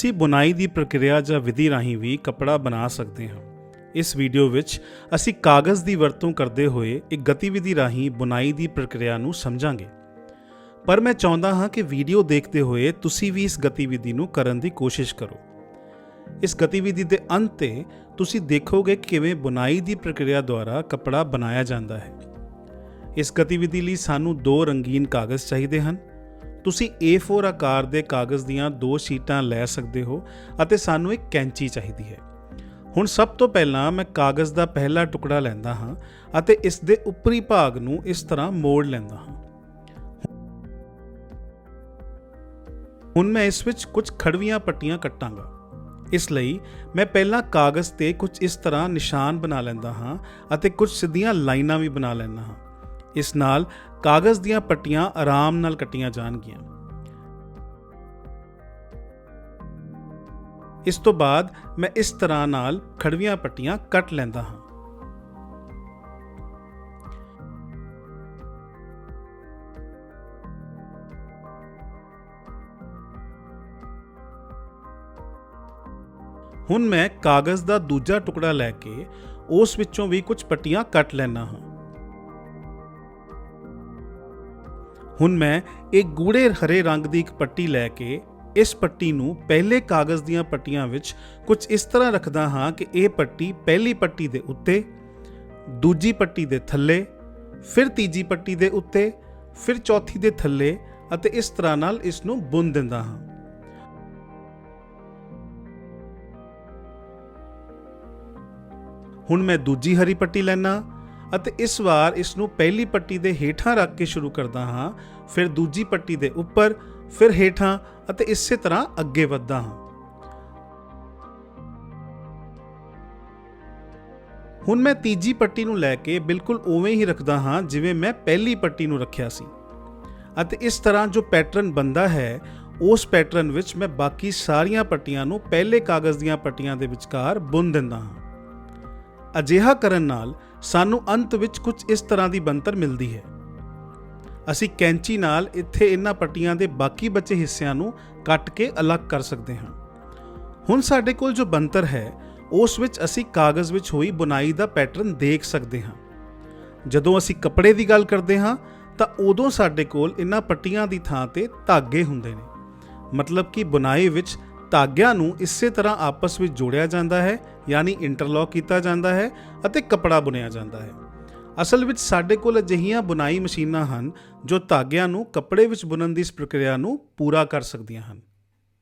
ਅਸੀਂ ਬੁਣਾਈ ਦੀ ਪ੍ਰਕਿਰਿਆ ਜਾਂ ਵਿਧੀ ਰਾਹੀਂ ਵੀ ਕੱਪੜਾ ਬਣਾ ਸਕਦੇ ਹਾਂ। ਇਸ ਵੀਡੀਓ ਵਿੱਚ ਅਸੀਂ ਕਾਗਜ਼ ਦੀ ਵਰਤੋਂ ਕਰਦੇ ਹੋਏ ਇੱਕ ਗਤੀਵਿਧੀ ਰਾਹੀਂ ਬੁਣਾਈ ਦੀ ਪ੍ਰਕਿਰਿਆ ਨੂੰ ਸਮਝਾਂਗੇ। ਪਰ ਮੈਂ ਚਾਹੁੰਦਾ ਹਾਂ ਕਿ ਵੀਡੀਓ ਦੇਖਦੇ ਹੋਏ ਤੁਸੀਂ ਵੀ ਇਸ ਗਤੀਵਿਧੀ ਨੂੰ ਕਰਨ ਦੀ ਕੋਸ਼ਿਸ਼ ਕਰੋ। ਇਸ ਗਤੀਵਿਧੀ ਦੇ ਅੰਤ ਤੇ ਤੁਸੀਂ ਦੇਖੋਗੇ ਕਿਵੇਂ ਬੁਣਾਈ ਦੀ ਪ੍ਰਕਿਰਿਆ ਦੁਆਰਾ ਕੱਪੜਾ ਬਣਾਇਆ ਜਾਂਦਾ ਹੈ। ਇਸ ਗਤੀਵਿਧੀ ਲਈ ਸਾਨੂੰ ਦੋ ਰੰਗੀਨ ਕਾਗਜ਼ ਚਾਹੀਦੇ ਹਨ। ਤੁਸੀਂ A4 ਆਕਾਰ ਦੇ ਕਾਗਜ਼ ਦੀਆਂ ਦੋ ਸ਼ੀਟਾਂ ਲੈ ਸਕਦੇ ਹੋ ਅਤੇ ਸਾਨੂੰ ਇੱਕ ਕੈਂਚੀ ਚਾਹੀਦੀ ਹੈ। ਹੁਣ ਸਭ ਤੋਂ ਪਹਿਲਾਂ ਮੈਂ ਕਾਗਜ਼ ਦਾ ਪਹਿਲਾ ਟੁਕੜਾ ਲੈਂਦਾ ਹਾਂ ਅਤੇ ਇਸ ਦੇ ਉੱਪਰੀ ਭਾਗ ਨੂੰ ਇਸ ਤਰ੍ਹਾਂ ਮੋੜ ਲੈਂਦਾ ਹਾਂ। ਹੁਣ ਮੈਂ ਇਸ ਵਿੱਚ ਕੁਝ ਖੜਵੀਆਂ ਪੱਟੀਆਂ ਕੱਟਾਂਗਾ। ਇਸ ਲਈ ਮੈਂ ਪਹਿਲਾਂ ਕਾਗਜ਼ ਤੇ ਕੁਝ ਇਸ ਤਰ੍ਹਾਂ ਨਿਸ਼ਾਨ ਬਣਾ ਲੈਂਦਾ ਹਾਂ ਅਤੇ ਕੁਝ ਸਿੱਧੀਆਂ ਲਾਈਨਾਂ ਵੀ ਬਣਾ ਲੈਂਦਾ ਹਾਂ। ਇਸ ਨਾਲ ਕਾਗਜ਼ ਦੀਆਂ ਪੱਟੀਆਂ ਆਰਾਮ ਨਾਲ ਕੱਟੀਆਂ ਜਾਣਗੀਆਂ। ਇਸ ਤੋਂ ਬਾਅਦ ਮੈਂ ਇਸ ਤਰ੍ਹਾਂ ਨਾਲ ਖੜਵੀਆਂ ਪੱਟੀਆਂ ਕੱਟ ਲੈਂਦਾ ਹਾਂ। ਹੁਣ ਮੈਂ ਕਾਗਜ਼ ਦਾ ਦੂਜਾ ਟੁਕੜਾ ਲੈ ਕੇ ਉਸ ਵਿੱਚੋਂ ਵੀ ਕੁਝ ਪੱਟੀਆਂ ਕੱਟ ਲੈਣਾ ਹਾਂ। ਹੁਣ ਮੈਂ ਇੱਕ ਗੂੜੇ ਹਰੇ ਰੰਗ ਦੀ ਇੱਕ ਪੱਟੀ ਲੈ ਕੇ ਇਸ ਪੱਟੀ ਨੂੰ ਪਹਿਲੇ ਕਾਗਜ਼ ਦੀਆਂ ਪੱਟੀਆਂ ਵਿੱਚ ਕੁਝ ਇਸ ਤਰ੍ਹਾਂ ਰੱਖਦਾ ਹਾਂ ਕਿ ਇਹ ਪੱਟੀ ਪਹਿਲੀ ਪੱਟੀ ਦੇ ਉੱਤੇ, ਦੂਜੀ ਪੱਟੀ ਦੇ ਥੱਲੇ, ਫਿਰ ਤੀਜੀ ਪੱਟੀ ਦੇ ਉੱਤੇ, ਫਿਰ ਚੌਥੀ ਦੇ ਥੱਲੇ ਅਤੇ ਇਸ ਤਰ੍ਹਾਂ ਨਾਲ ਇਸ ਨੂੰ ਬੁੰਨ ਦਿੰਦਾ ਹਾਂ। ਹੁਣ ਮੈਂ ਦੂਜੀ ਹਰੀ ਪੱਟੀ ਲੈਣਾ ਅਤੇ ਇਸ ਵਾਰ ਇਸ ਨੂੰ ਪਹਿਲੀ ਪੱਟੀ ਦੇ ਹੇਠਾਂ ਰੱਖ ਕੇ ਸ਼ੁਰੂ ਕਰਦਾ ਹਾਂ, ਫਿਰ ਦੂਜੀ ਪੱਟੀ ਦੇ ਉੱਪਰ, ਫਿਰ ਹੇਠਾਂ ਅਤੇ ਇਸੇ ਤਰ੍ਹਾਂ ਅੱਗੇ ਵਧਦਾ ਹਾਂ। ਹੁਣ ਮੈਂ ਤੀਜੀ ਪੱਟੀ ਨੂੰ ਲੈ ਕੇ ਬਿਲਕੁਲ ਉਵੇਂ ਹੀ ਰੱਖਦਾ ਹਾਂ ਜਿਵੇਂ ਮੈਂ ਪਹਿਲੀ ਪੱਟੀ ਨੂੰ ਰੱਖਿਆ ਸੀ। ਅਤੇ ਇਸ ਤਰ੍ਹਾਂ ਜੋ ਪੈਟਰਨ ਬੰਦਾ ਹੈ, ਉਸ ਪੈਟਰਨ ਵਿੱਚ ਮੈਂ ਬਾਕੀ ਸਾਰੀਆਂ ਪੱਟੀਆਂ ਨੂੰ ਪਹਿਲੇ ਕਾਗਜ਼ ਦੀਆਂ ਪੱਟੀਆਂ ਦੇ ਵਿਚਕਾਰ ਬੁੰਨ ਦਿੰਦਾ ਹਾਂ। ਅਜਿਹਾ ਕਰਨ ਨਾਲ ਸਾਨੂੰ ਅੰਤ ਵਿੱਚ ਕੁਝ ਇਸ ਤਰ੍ਹਾਂ ਦੀ ਬਣਤਰ ਮਿਲਦੀ ਹੈ। ਅਸੀਂ ਕੈਂਚੀ ਨਾਲ ਇੱਥੇ ਇਹਨਾਂ ਪੱਟੀਆਂ ਦੇ ਬਾਕੀ ਬਚੇ ਹਿੱਸਿਆਂ ਨੂੰ ਕੱਟ ਕੇ ਅਲੱਗ ਕਰ ਸਕਦੇ ਹਾਂ। ਹੁਣ ਸਾਡੇ ਕੋਲ ਜੋ ਬਣਤਰ ਹੈ, ਉਸ ਵਿੱਚ ਅਸੀਂ ਕਾਗਜ਼ ਵਿੱਚ ਹੋਈ ਬੁਨਾਈ ਦਾ ਪੈਟਰਨ ਦੇਖ ਸਕਦੇ ਹਾਂ। ਜਦੋਂ ਅਸੀਂ ਕੱਪੜੇ ਦੀ ਗੱਲ ਕਰਦੇ ਹਾਂ, ਤਾਂ ਉਦੋਂ ਸਾਡੇ ਕੋਲ ਇਹਨਾਂ ਪੱਟੀਆਂ ਦੀ ਥਾਂ ਤੇ ਧਾਗੇ ਹੁੰਦੇ ਨੇ। ਮਤਲਬ ਕਿ ਬੁਨਾਈ ਵਿੱਚ ਧਾਗਿਆਂ ਨੂੰ ਇਸੇ ਤਰ੍ਹਾਂ ਆਪਸ ਵਿੱਚ ਜੋੜਿਆ ਜਾਂਦਾ ਹੈ ਯਾਨੀ ਇੰਟਰਲੌਕ ਕੀਤਾ ਜਾਂਦਾ ਹੈ ਅਤੇ ਕੱਪੜਾ ਬੁਣਿਆ ਜਾਂਦਾ ਹੈ। ਅਸਲ ਵਿੱਚ ਸਾਡੇ ਕੋਲ ਅਜਿਹੀਆਂ ਬੁਨਾਈ ਮਸ਼ੀਨਾਂ ਹਨ ਜੋ ਧਾਗਿਆਂ ਨੂੰ ਕੱਪੜੇ ਵਿੱਚ ਬੁਣਨ ਦੀ ਇਸ ਪ੍ਰਕਿਰਿਆ ਨੂੰ ਪੂਰਾ ਕਰ ਸਕਦੀਆਂ ਹਨ।